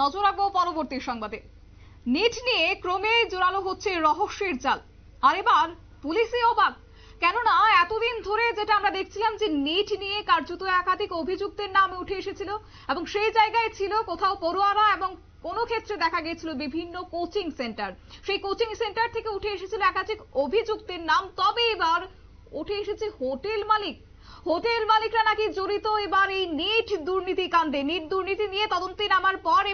নজর রাখব পরবর্তী সংবাদে। নিট নিয়ে ক্রমে জোরালো হচ্ছে রহস্যের জাল। আর এবার পুলিশই অবাক, কেননা এতদিন ধরে যেটা আমরা দেখছিলাম যে নিট নিয়ে কার্যত একাধিক অভিযুক্তের নাম উঠে এসেছিল এবং সেই জায়গায় ছিল কোথাও পড়ুয়ারা এবং কোনো ক্ষেত্রে দেখা গিয়েছিল বিভিন্ন কোচিং সেন্টার। সেই কোচিং সেন্টার থেকে উঠে এসেছিল একাধিক অভিযুক্তের নাম, তবে এবার উঠে এসেছে হোটেল মালিক। হোটেল মালিকরা নাকি জড়িত এবার এই নিট দুর্নীতি কাণ্ডে। নিট দুর্নীতি নিয়ে তদন্তে নামার পর পুলিশ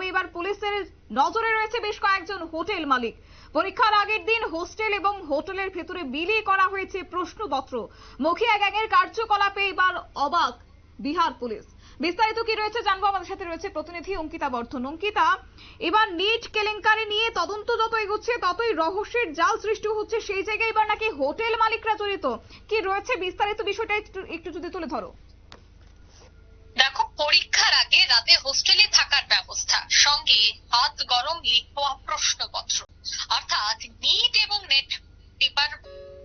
তবে এবার পুলিশের নজরে রয়েছে বেশ কয়েকজন হোটেল মালিক। পরীক্ষার আগের দিন হোস্টেল এবং হোটেলের ভেতরে বিলি করা হয়েছে প্রশ্নপত্র। মুখিয়া গ্যাংয়ের কার্যকলাপে এবার অবাক বিহার পুলিশ। বিস্তারিত কি রয়েছে জানব আমাদের সাথে রয়েছে প্রতিনিধি অঙ্কিতা বর্ধন। অঙ্কিতা, এবার নিট কেলেঙ্কারি নিয়ে তদন্ত যত এগোচ্ছে, ততই রহস্যের জাল সৃষ্টি হচ্ছে সেই জায়গায় এবার নাকি হোটেল মালিকরা জড়িত। কি রয়েছে বিস্তারিত বিষয়টা একটু যদি তুলে ধরো। দেখো, পরীক্ষার আগে রাতে হোস্টেলে থাকার ব্যবস্থা। সঙ্গে হাত গরম লিখোয়া প্রশ্নপত্র। অর্থাৎ নিট এবং নেট পেপার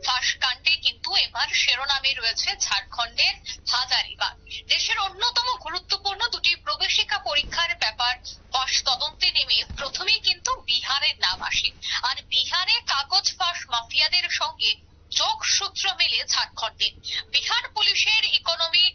ফাঁস কাণ্ডে কিন্তু এবার শিরোনামে রয়েছে ঝাড়খণ্ডের হাজারিবাগ। দেশের অন্যতম গুরুত্বপূর্ণ দুটি প্রবেশিকা পরীক্ষার ব্যাপার ফাঁস তদন্তে নেমে প্রথমেই কিন্তু বিহারের নাম আসে। আর বিহারে কাগজ ফাঁস মাফিয়াদের সঙ্গে যোগসূত্র মেলে ঝাড়খণ্ডে বিহার পুলিশের ইকোনমি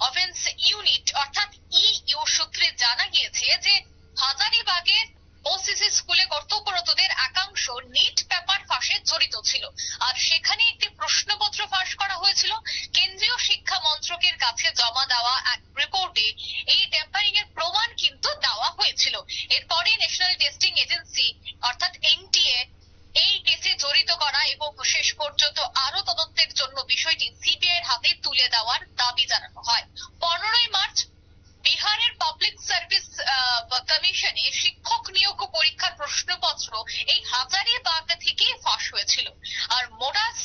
অফেন্স ইউনিট অর্থাৎ ইইউ সূত্রে জানা গিয়েছে যে হাজারিবাগের ওসিসি স্কুলে কর্তব্যরতদের একাংশ নিট পেপার ফাঁসে জড়িত ছিল আর সেখানে একটি প্রশ্নপত্র ফাঁস করা হয়েছিল কেন্দ্রীয় শিক্ষা মন্ত্রকের কাছে জমা দেওয়া এক রিপোর্টে এই টেম্পারিং এর প্রমাণ কিন্তু দেওয়া হয়েছিল এরপরে ন্যাশনাল টেস্টিং এজেন্সি অর্থাৎ এনটিএ এই কেসে জড়িত করা এবং শেষ পর্যন্ত আরও তদন্তের জন্য বিষয়টি সিবিআই এর হাতে তুলে দেওয়ার দাবি জানানো হয় পনেরোই মার্চ বিহারের পাবলিক সার্ভিস কমিশনে শিক্ষক নিয়োগ পরীক্ষার প্রশ্নপত্র এই হাজারিবাগ থেকে ফাঁস হয়েছিল। আর মোডাস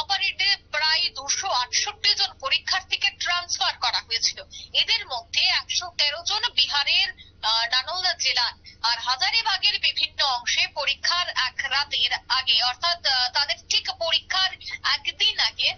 অপারেটে প্রায় দুশো আটষট্টি জন পরীক্ষার্থীকে ট্রান্সফার করা হয়েছিল। এদের মধ্যে একশো তেরো জন বিহারের আহ, নানলদা জেলার আর হাজারিবাগের বিভিন্ন অংশে পরীক্ষার এক রাতের আগে অর্থাৎ আহ, তাদের ঠিক পরীক্ষার একদিন আগে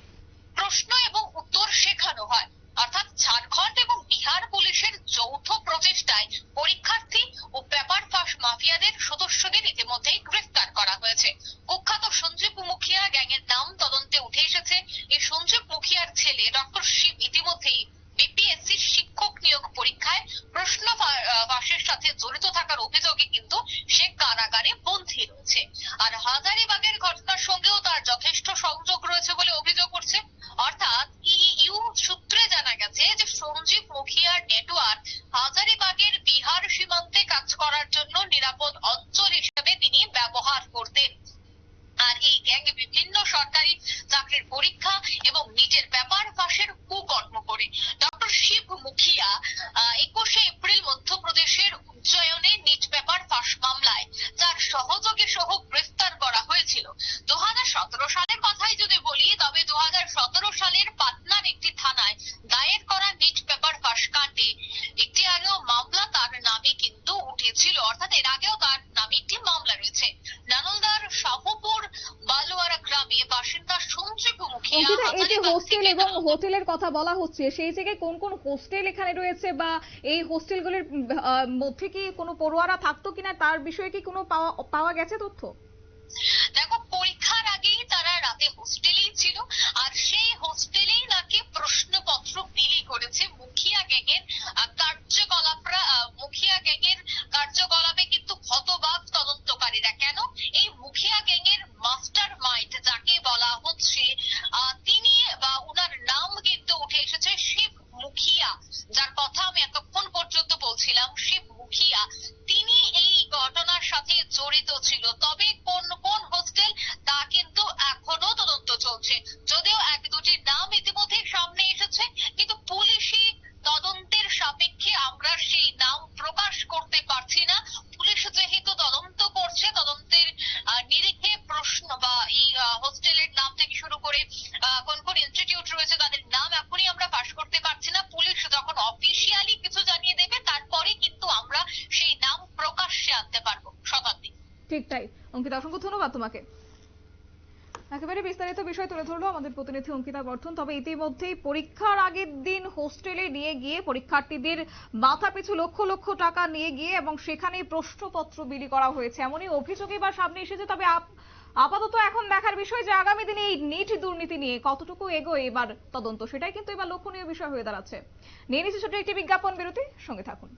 প্রশ্ন এবং উত্তর শেখানো হয় অর্থাৎ ঝাড়খণ্ড এবং বিহার পুলিশের যৌথ প্রচেষ্টায় পরীক্ষার্থী ও পেপার ফাঁস মাফিয়াদের সদস্যদের ইতিমধ্যেই গ্রেফতার করা হয়েছে কুখ্যাত সঞ্জীব মুখিয়া গ্যাংয়ের নাম তদন্তে উঠে এসেছে এই সঞ্জীব মুখিয়ার ছেলে ডক্টর শিব ইতিমধ্যেই বিপিএসসির শিক্ষক নিয়োগ পরীক্ষায় প্রশ্ন ফা- আহ, ফাঁসের সাথে জড়িত থাকার অভিযোগে কিন্তু সে কারাগারে বন্দী রয়েছে আর হাজারিবাগের ঘটনার সঙ্গেও তার যথেষ্ট সংযোগ রয়েছে বলে অভিযোগ সহ অঙ্কিতা এই যে হোস্টেল এবং হোটেলের কথা বলা হচ্ছে সেই জায়গায় কোন কোন হোস্টেল এখানে রয়েছে বা এই হোস্টেলগুলির মধ্যে কি কোনো পড়ুয়ারা থাকতো কিনা তার বিষয়ে কি কোনো পাওয়া পাওয়া গেছে তথ্য? দেখো পরীক্ষার আগেই তারা রাতে হোস্টেলেই ছিল আর সেই হোস্টেলেই নাকি প্রশ্নপত্র বিলি করেছে মুখিয়া গ্যাংয়ের ছিল। তবে কোন কোন হোস্টেল তা কিন্তু এখনও তদন্ত চলছে। যদিও এক দুটি নাম ইতিমধ্যে সামনে এসেছে, কিন্তু পুলিশি তদন্তের সাপেক্ষে আমরা সেই নাম প্রকাশ করতে পারছি না। পুলিশ যেহেতু তদন্ত করছে, তদন্তের নিরিখে প্রশ্ন বা এই হোস্টেলের নাম থেকে শুরু করে কোন কোন ইনস্টিটিউট রয়েছে, তাদের নাম এখনই আমরা পাশ করতে পারছি না। পুলিশ যখন অফিসিয়ালি কিছু জানিয়ে দেবে, তারপরে কিন্তু আমরা সেই নাম প্রকাশ্যে আনতে পারব শতাব্দী ঠিক তাই। অঙ্কিতা, অসংখ্য ধন্যবাদ তোমাকে। একেবারে বিস্তারিত বিষয় তুলে ধরলো আমাদের প্রতিনিধি অঙ্কিতা বর্ধন। তবে ইতিমধ্যেই পরীক্ষার আগের দিন হোস্টেলে নিয়ে গিয়ে পরীক্ষার্থীদের মাথা পিছু লক্ষ লক্ষ টাকা নিয়ে গিয়ে এবং সেখানে প্রশ্নপত্র বিলি করা হয়েছে। এমনই অভিযোগ এবার সামনে এসেছে। তবে আপ- আপাতত এখন দেখার বিষয় যে আগামী দিনে এই নিট দুর্নীতি নিয়ে কতটুকু এগোয় এবার তদন্ত, সেটাই কিন্তু এবার লক্ষণীয় বিষয় হয়ে দাঁড়াচ্ছে। নিয়ে নিচ্ছে ছোট একটি বিজ্ঞাপন বিরতি, সঙ্গে থাকুন।